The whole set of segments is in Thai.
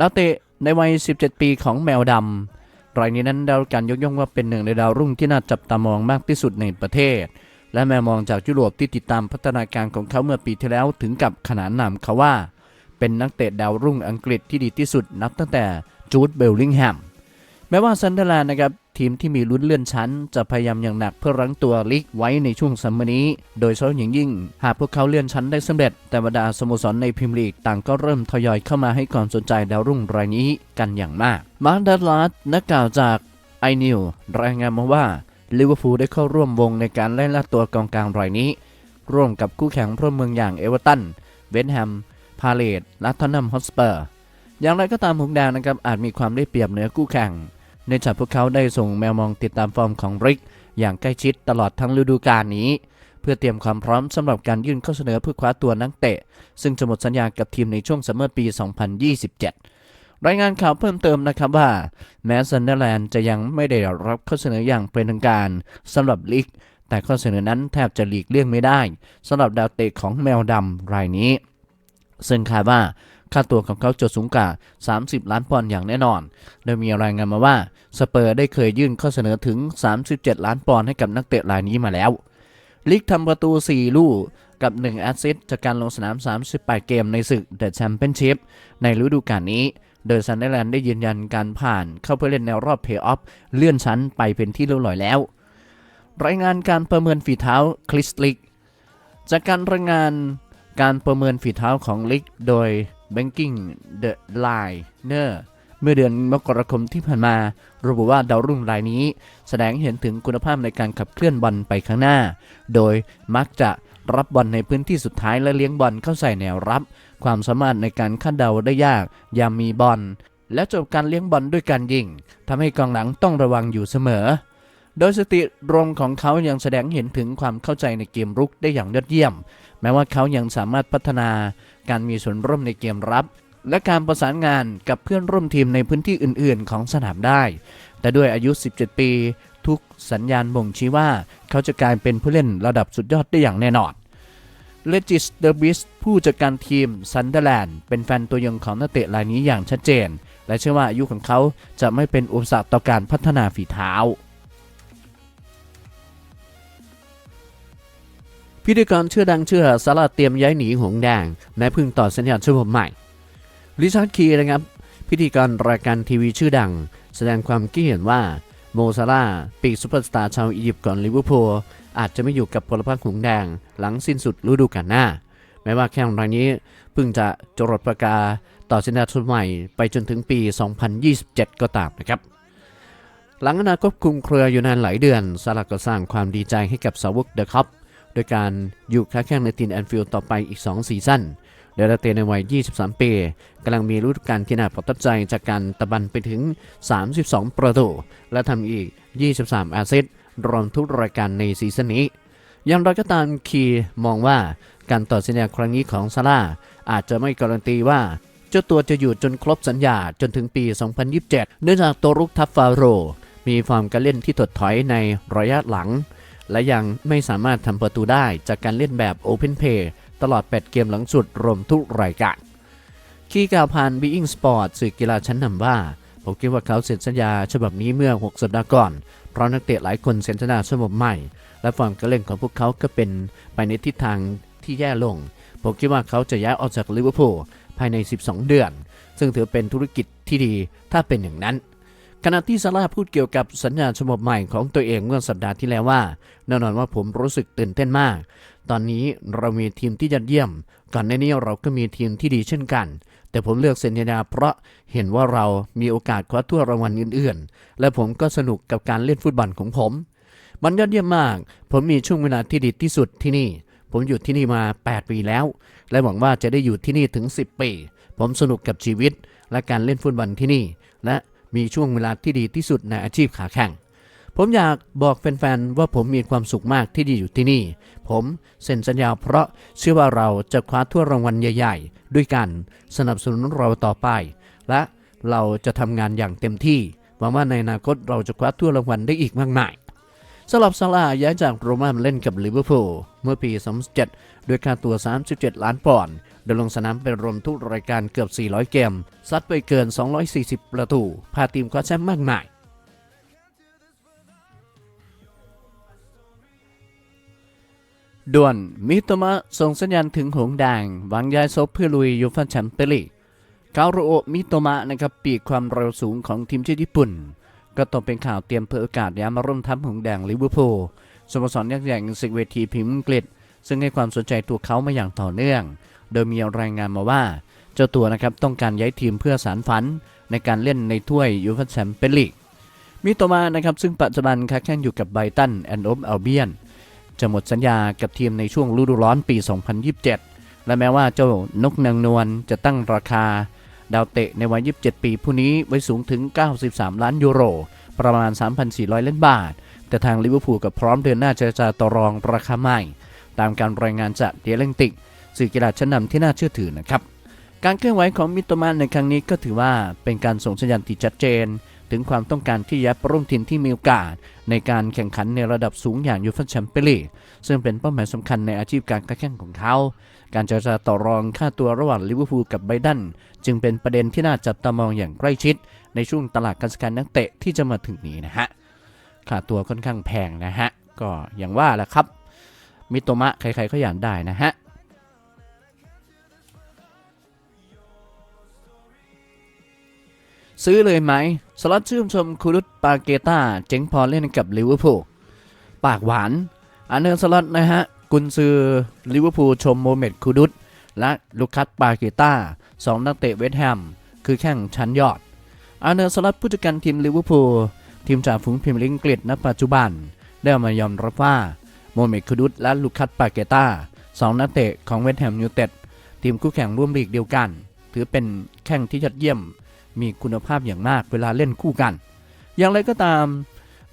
ดาวเตะในวัย 17 ปีของแมวดำรายนี้นั้นได้รับการยกย่องว่าเป็นหนึ่งในดาวรุ่งที่น่าจับตามองมากที่สุดในประเทศ และแมวมองจากยุโรปที่ติดตามพัฒนาการของเขาเมื่อปีที่แล้วถึงกับขนานนามเขาว่า เป็นนักเตะดาวรุ่งอังกฤษที่ดีที่สุดนับตั้งแต่จูดเบลลิงแฮม แม้ว่าซันเดอร์แลนด์นะครับทีมที่มีลุ้นเลื่อนชั้น จะพยายามอย่างหนักเพื่อรั้งตัวลีกไว้ในช่วงซัมเมอร์นี้ โดยเฉพาะอย่างยิ่ง หากพวกเขาเลื่อนชั้นได้สำเร็จ แต่บรรดาสโมสรในพรีเมียร์ลีกต่างก็เริ่มทยอยเข้ามาให้ความสนใจดาวรุ่งรายนี้กันอย่างมากมาร์ดัตลาสนักข่าวจากไอนิวรายงานมาว่าลิเวอร์พูลได้เข้าร่วมวงในการไล่ล่าตัวกองกลางรายนี้ ร่วมกับคู่แข่งพร่วมเมืองอย่างเอเวอร์ตัน เวนแฮม พาเลตและทอนนัมฮอสเปอร์ อย่างไรก็ตามหงแดงนะครับอาจมีความได้เปรียบเหนือคู่แข่ง เนื่องจากพวกเขาได้ส่งแมวมองติดตามฟอร์มของริก อย่างใกล้ชิดตลอดทั้งฤดูกาลนี้ เพื่อเตรียมความพร้อมสำหรับการยื่นข้อเสนอเพื่อคว้าตัวนักเตะ ซึ่งจะหมดสัญญากับทีมในช่วงซัมเมอร์ปี 2027 รายงานข่าวเพิ่มเติมนะครับว่า แม้ซันเดอร์แลนด์จะยังไม่ได้รับข้อเสนออย่างเป็นทางการสำหรับลิกแต่ข้อเสนอนั้นแทบจะหลีกเลี่ยงไม่ได้สำหรับดาวเตะของแมวดำรายนี้ ซึ่งคาดว่า ค่าตัวของเขาจะสูงกว่า 30 ล้านปอนด์อย่างแน่นอน โดยมีรายงานมาว่าสเปอร์ได้เคยยื่นข้อเสนอถึง 37 ล้านปอนด์ให้กับนักเตะรายนี้มาแล้ว ลิกทำประตู 4 ลูกกับ 1 แอสซิสต์จากการลงสนาม 38 เกมในศึกเดอะแชมเปี้ยนชิพในฤดูกาลนี้โดยซันเดอร์แลนด์ได้ยืนยันการผ่านเข้าเพื่อเล่นในรอบเพย์ออฟเลื่อนชั้นไปเป็นที่เรียบร้อยแล้ว รายงานการประเมินฝีเท้าคริสลิก จากการรายงานการประเมินฝีเท้าของลิกโดย Banking The Liner เมื่อเดือนมกราคมที่ผ่านมา ระบุว่าดาวรุ่งรายนี้ แสดงเห็นถึงคุณภาพในการขับเคลื่อนบอลไปข้างหน้า โดยมักจะรับบอลในพื้นที่สุดท้ายและเลี้ยงบอลเข้าใส่แนวรับ ความสามารถในการคาดเดาได้ยากยามมีบอล และจบการเลี้ยงบอลด้วยการยิงทำให้กองหลังต้องระวังอยู่เสมอ โดยสติรงของเขายังแสดงเห็นถึงความเข้าใจในเกมรุกได้อย่างยอดเยี่ยม แม้ว่าเขายังสามารถพัฒนา การมีส่วนร่วมในเกมรับ และการประสานงานกับเพื่อนร่วมทีมในพื้นที่อื่น ๆ ของสนามได้ แต่ด้วยอายุ 17 ปี ทุกสัญญาณบ่งชี้ว่า เขาจะกลายเป็นผู้เล่นระดับสุดยอดได้อย่างแน่นอนเลจิสเดอร์บิสผู้จัดการทีมซันเดอร์แลนด์เป็นแฟนตัวยงของนักเตะรายนี้อย่างชัดเจน และเชื่อว่าอายุของเขาจะไม่เป็นอุปสรรคต่อการพัฒนาฝีเท้า พิธีกรชื่อดังเชื่อซาราเตรียมย้ายหนีหงแดงแม้พิ่งต่อสัญญาฉบับใหม่ริชาร์ดคีนะครับ พิธีกรรายการทีวีชื่อดัง แสดงความคิดเห็นว่าโมซาร่าปีกซุปเปอร์สตาร์ชาวอียิปต์ก่อนลิเวอร์พูลอาจจะไม่อยู่กับพลพรรคหงแดง หลังสิ้นสุดฤดูกาลหน้า แม้ว่าแข้งรายนี้เพิ่งจะจรดประกาต่อสัญญาฉบับใหม่ไปจนถึงปี 2027 ก็ตามนะครับ หลังอนาคตคุมเครืออยู่นานหลายเดือนซาร่าก็สร้างความดีใจให้กับสาวกเดอะคัพ ดยการอยู่ค้าแข่งในทีมแอนฟิลด์ต่อไปอีก 2 ซีซั่นโดยนักเตในวัย 23 ปีกำลังมีฤดูกาลที่น่าประทับใจจากการตะบันไปถึง 32 ประตู และทำอีก 23 แอสซิสต์รวมทุกรายการในซีซั่นนี้ อย่างไรก็ตามคีมองว่าการต่อสัญญาครั้งนี้ของซาร่าอาจจะไม่การันตีว่าเจ้าตัวจะอยู่จนครบสัญญาจนถึงปี 2027 เนื่องจากตัวรุกทัฟฟาโร มีฟอร์มการเล่นที่ถดถอยในระยะหลัง และยังไม่สามารถทำประตูได้จากการเล่นแบบ Open Play ตลอด 8 เกมหลังสุดรวมทุกรายการคีกาวผ่าน Being Sport สื่อกีฬาชั้นนำว่า ผมคิดว่าเขาเซ็นสัญญาฉบับนี้เมื่อ 6 สัปดาห์ก่อน เพราะนักเตะหลายคนเซ็นสัญญาฉบับใหม่ และฟอร์มการเล่นของพวกเขาก็เป็นไปในทิศทางที่แย่ลง ผมคิดว่าเขาจะย้ายออกจากลิเวอร์พูลภายใน 12 เดือน ซึ่งถือเป็นธุรกิจที่ดีถ้าเป็นอย่างนั้น ขณะที่ซาร่าพูดเกี่ยวกับสัญญาฉบับใหม่ของตัวเองเมื่อสัปดาห์ที่แล้วว่าแน่นอนว่าผมรู้สึกตื่นเต้นมาก ตอนนี้เรามีทีมที่ยอดเยี่ยม ก่อนหน้านี้เราก็มีทีมที่ดีเช่นกัน แต่ผมเลือกเซนเนดาเพราะเห็นว่าเรามีโอกาสคว้าถ้วรางวัลอื่นๆ และผมก็สนุกกับการเล่นฟุตบอลของผม มันยอดเยี่ยมมาก ผมมีช่วงเวลาที่ดีที่สุดที่นี่ ผมอยู่ที่นี่มา 8 ปีแล้ว และหวังว่าจะได้อยู่ที่นี่ถึง 10 ปี ผมสนุกกับชีวิตและการเล่นฟุตบอลที่นี่ และ มีช่วงเวลาที่ดีที่สุดในอาชีพขาแข่ง ผมอยากบอกแฟนๆ ว่าผมมีความสุขมากที่ได้อยู่ที่นี่ ผมเซ็นสัญญาเพราะเชื่อว่าเราจะคว้าถ้วรางวัลใหญ่ ๆ ด้วยกันสนับสนุนเราต่อไป และเราจะทำงานอย่างเต็มที่หวังว่าในอนาคตเราจะคว้าถ้วรางวัลได้อีกมากมายสำหรับซาร่าห์ย้ายจากโรม่ามาเล่นกับลิเวอร์พูลเมื่อปี 2007ด้วยค่าตัว 37 ล้านปอนด์ โดยลงสนามเป็นรวมทุกรายการเกือบ 400 เกม ซัดไปเกิน 240 ประตู พาทีมคว้าแชมป์มากมายด่วน มิโตมะส่งสัญญาณถึงหงแดงวางย้ายซบเพื่อลุยยูฟ่าแชมเปี้ยนลีกกาโรโอมิโตมะนะครับปีกความเร็วสูงของทีมชาติญี่ปุ่น ก็ต้องเป็นข่าวเตรียมเผยโอกาสย้ายมาร่วมทัพหงแดงลิเวอร์พูลสโมสรยักษ์ใหญ่ศึกเวทีพรีเมียร์อังกฤษ ซึ่งให้ความสนใจตัวเขามาอย่างต่อเนื่อง โดยมีรายงานมาว่า เจ้าตัวนะครับต้องการย้ายทีมเพื่อสารฝัน ในการเล่นในถ้วยยูฟ่าแชมเปี้ยนลีกมิโตมะนะครับซึ่งปัจจุบันค้าแข่งอยู่กับไบตันแอนด์ออฟอัลเบียนจะหมดสัญญากับทีมในช่วงฤดูร้อนปี 2027 และแม้ว่าเจ้านกนางนวลจะตั้งราคา ดาวเตะในวัย 27 ปีผู้นี้ไว้สูงถึง 93 ล้านยูโร ประมาณ 3,400 ล้านบาท แต่ทางลิเวอร์พูลกับพร้อมเดินหน้าเจรจาต่อรองราคาใหม่ ตามการรายงานจากเดลเลงติกสื่อกีฬาชั้นนำที่น่าเชื่อถือนะครับ การเคลื่อนไหวของมิโตมานในครั้งนี้ก็ถือว่าเป็นการส่งสัญญาณที่ชัดเจน ถึงความต้องการที่จะร่วมทีมที่มีโอกาส ในการแข่งขันในระดับสูงอย่างยูฟ่าแชมเปี้ยนลีกซึ่งเป็นเป้าหมายสำคัญในอาชีพการค้าแข่งของเขา การเจรจาต่อรองค่าตัวระหว่างลิเวอร์พูลกับไบรตันจึงเป็นประเด็นที่น่าจับตามองอย่างใกล้ชิด ในช่วงตลาดการซื้อขายนักเตะที่จะมาถึงนี้นะฮะค่าตัวค่อนข้างแพงนะฮะก็อย่างว่าแหละครับ มิโตมะ ใครๆก็อยากได้นะฮะซื้อเลยไหมสล็อตชื่นชมคูรุตปาเกตาเจ๋งพอเล่นกับลิเวอร์พูลปากหวาน อันเนอร์สล็อตนะฮะ กุนซือลิเวอร์พูลชมโมเมดคูดุตและลูคัสปาเกตาสองนักเตะเวสต์แฮม คือแข่งชั้นยอด อันเนอร์สล็อตผู้จัดการทีมลิเวอร์พูลทีมจ่าฝูงพรีเมียร์ลีกอังกฤษณปัจจุบัน ได้มายอมรับว่า โมเมคูดุตและลูคัสปาเกตาสองนักเตะของเวสต์แฮมยูเต็ดทีมคู่แข่งร่วมลีกเดียวกัน ถือเป็นแข่งที่ยอดเยี่ยม มีคุณภาพอย่างมากเวลาเล่นคู่กัน อย่างไรก็ตาม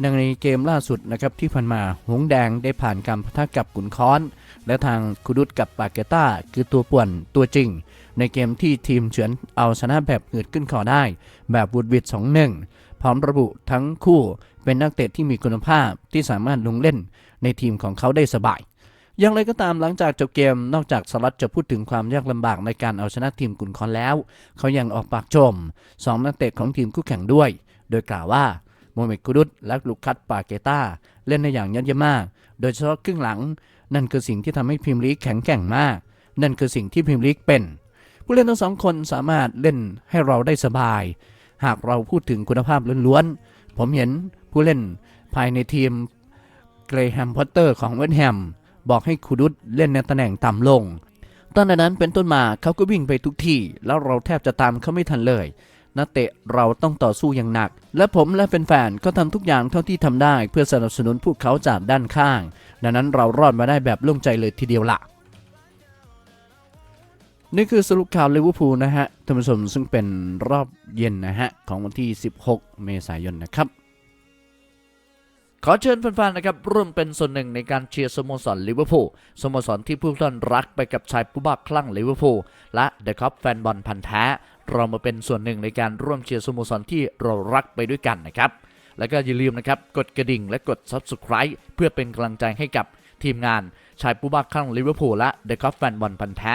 ในเกมล่าสุดนะครับที่ผ่านมาหงแดงได้ผ่านการพะทะกับขุนค้อน และทางคุดุตกับปาเกต้าคือตัวป่วนตัวจริง ในเกมที่ทีมเฉือนเอาชนะแบบเหืดขึ้นคอได้ แบบวูดวิด2-1 พร้อมระบุทั้งคู่เป็นนักเตะที่มีคุณภาพที่สามารถลงเล่นในทีมของเขาได้สบาย อย่างไรก็ตามหลังจากจบเกมนอกจากสลัดจะพูดถึงความยากลำบากในการเอาชนะทีมกุนคอนแล้ว เขายังออกปากชมสองนักเตะของทีมคู่แข่งด้วย โดยกล่าวว่าโมเมกุดุตและลูคัสปาเกตาเล่นได้อย่างยอดเยี่ยมมาก โดยเฉพาะครึ่งหลัง นั่นคือสิ่งที่ทำให้พรีเมียร์ลีกแข็งแกร่งมาก นั่นคือสิ่งที่พรีเมียร์ลีกเป็น ผู้เล่นทั้งสองคนสามารถเล่นให้เราได้สบาย หากเราพูดถึงคุณภาพล้วนๆ ผมเห็นผู้เล่นภายในทีมเกรแฮมพอตเตอร์ของเวสต์แฮมบอกให้คูดุตเล่นในตำแหน่งต่ำลงตอนนั้นเป็นต้นมาเขาก็วิ่งไปทุกที่ แล้วเราแทบจะตามเขาไม่ทันเลย นักเตะเราต้องต่อสู้อย่างหนัก และผมและแฟนๆก็ทำทุกอย่างเท่าที่ทำได้ เพื่อสนับสนุนพวกเขาจากด้านข้าง ดังนั้นเรารอดมาได้แบบโล่งใจเลยทีเดียวล่ะ นี่คือสรุปข่าวลิเวอร์พูลนะฮะท่านผู้ชมซึ่งเป็นรอบเย็นนะฮะ ของวันที่ 16 เมษายนนะครับ ขอเชิญแฟนๆนะครับร่วมเป็นส่วนหนึ่งในการเชียร์สโมสรลิเวอร์พูลสโมสรที่ผู้ท่านรักไปกับชายผู้บ้าคลั่งลิเวอร์พูลและเดอะคัพแฟนบอลพันธ์แท้ เรามาเป็นส่วนหนึ่งในการร่วมเชียร์สโมสรที่เรารักไปด้วยกันนะครับแล้วก็อย่าลืมนะครับกดกระดิ่งและกด Subscribe เพื่อเป็นกำลังใจให้กับทีมงานชายผู้บ้าคลั่งลิเวอร์พูลและเดอะคัพแฟนบอลพันธ์แท้